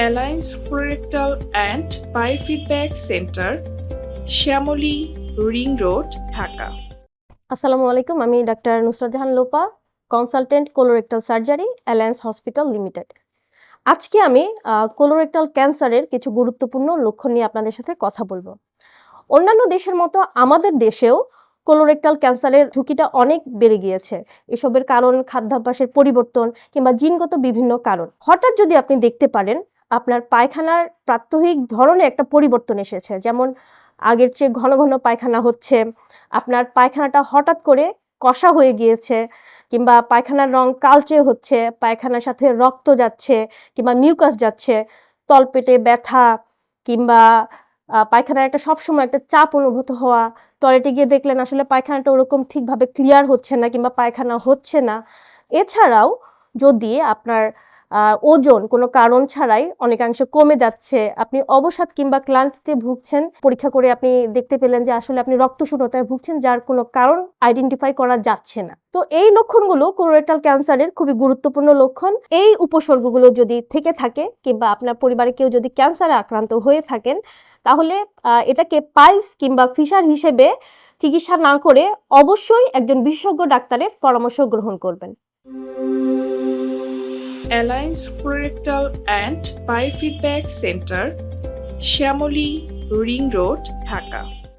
Alliance colorectal and biofeedback centre Shyamoli ring road Dhaka আসসালামু আলাইকুম, আমি doctor Nusrat Jahan Lopa consultant colorectal surgery alliance hospital limited আজকে আমি colorectal ক্যান্সারের কিছু গুরুত্বপূর্ণ লক্ষণ নিয়ে আপনাদের সাথে কথা বলব। অন্যান্য দেশের মতো আমাদের দেশেও কোলোরেক্টাল ক্যান্সারের ঝুঁকিটা অনেক বেড়ে গিয়েছে। এসবের কারণ, খাদ্যাভ্যাসের পরিবর্তন কিংবা জিনগত বিভিন্ন কারণ। হঠাৎ যদি আপনি দেখতে পারেন আপনার পায়খানার প্রাত্যহিক ধরনে একটা পরিবর্তন এসেছে। যেমন আগের চেয়ে ঘন ঘন পায়খানা হচ্ছে, আপনার পায়খানাটা হঠাৎ করে কষা হয়ে গিয়েছে, কিংবা পায়খানার রং কালচে হচ্ছে, পায়খানার সাথে রক্ত যাচ্ছে, কিংবা মিউকাস যাচ্ছে, তলপেটে ব্যথা, কিংবা পায়খানার একটা সবসময় একটা চাপ অনুভূত হওয়া, টয়লেটে গিয়ে দেখলেন আসলে পায়খানাটা ওরকম ঠিকভাবে ক্লিয়ার হচ্ছে না, কিংবা পায়খানা হচ্ছে না। এছাড়াও যদি আপনার ওজন কোনো কারণ ছাড়াই অনেকাংশে কমে যাচ্ছে। আপনি অবসাদ কিংবা ক্লান্তিতে ভুগছেন, পরীক্ষা করে আপনি দেখতে পেলেন যে আসলে আপনি রক্তশূন্যতায় ভুগছেন, যার কোনো কারণ আইডেন্টিফাই করা যাচ্ছে না। তো এই লক্ষণগুলো কোলোরেক্টাল ক্যান্সারের খুবই গুরুত্বপূর্ণ লক্ষণ। এই উপসর্গগুলো যদি থেকে থাকে কিংবা আপনার পরিবারে কেউ যদি ক্যান্সারে আক্রান্ত হয়ে থাকেন, তাহলে এটাকে পাইলস কিংবা ফিশার হিসেবে চিকিৎসা না করে অবশ্যই একজন বিশেষজ্ঞ ডাক্তারের পরামর্শ গ্রহণ করবেন। Alliance colorectal and biofeedback centre Shyamoli ring road Dhaka